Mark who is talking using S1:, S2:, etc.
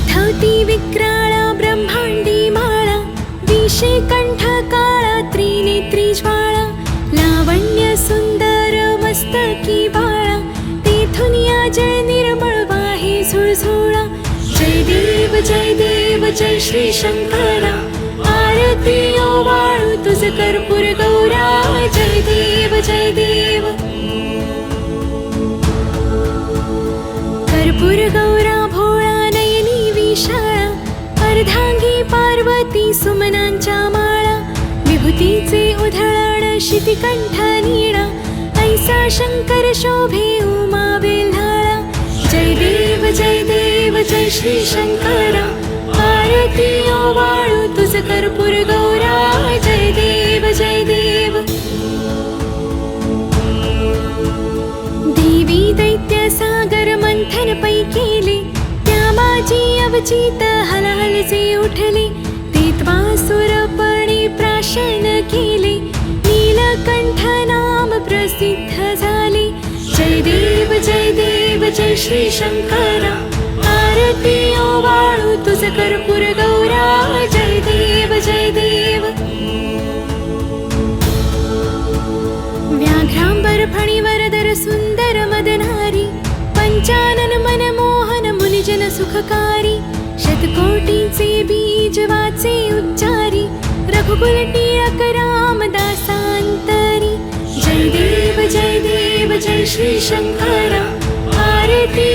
S1: विक्राळा ब्रह्मांडी माळा विषे कंठ काळा त्रिनेत्री ज्वाळा. लावण्य सुंदर मस्तकी बाळा. तेथून या जय निर्मळ वाहे झुळझुळा. जय देव जय देव जय श्री शंकरा. आरती वाळू तुझ कर्पूर गौरा. जय देव जय देव. कर्पूर गौरा पार्वती सुमनांच्या माळा विभूतीचे उधळण शितिकंठ नीळा ऐसा शंकर शोभे उमा बेल्हाळा जय देव जय देव जय श्री शंकरा. आरती ओवाळू तुझ कर्पूर गौरा. जय देव जय देव. देवी दैत्य सागर मंथन पै केले त्या माझी अवचित हलालचे उठले. सुरपणे प्राशन केले नीलकंठ नाम प्रसिद्ध झाले जय देव जय देव जय श्री शंकरा। आरती ओवाळू तुझ कर्पूर गौरा। जय देव जय देव सुंदर रघुकुल टिळक रामदासांतरी जय देव जय देव जय श्री शंकरा। आरती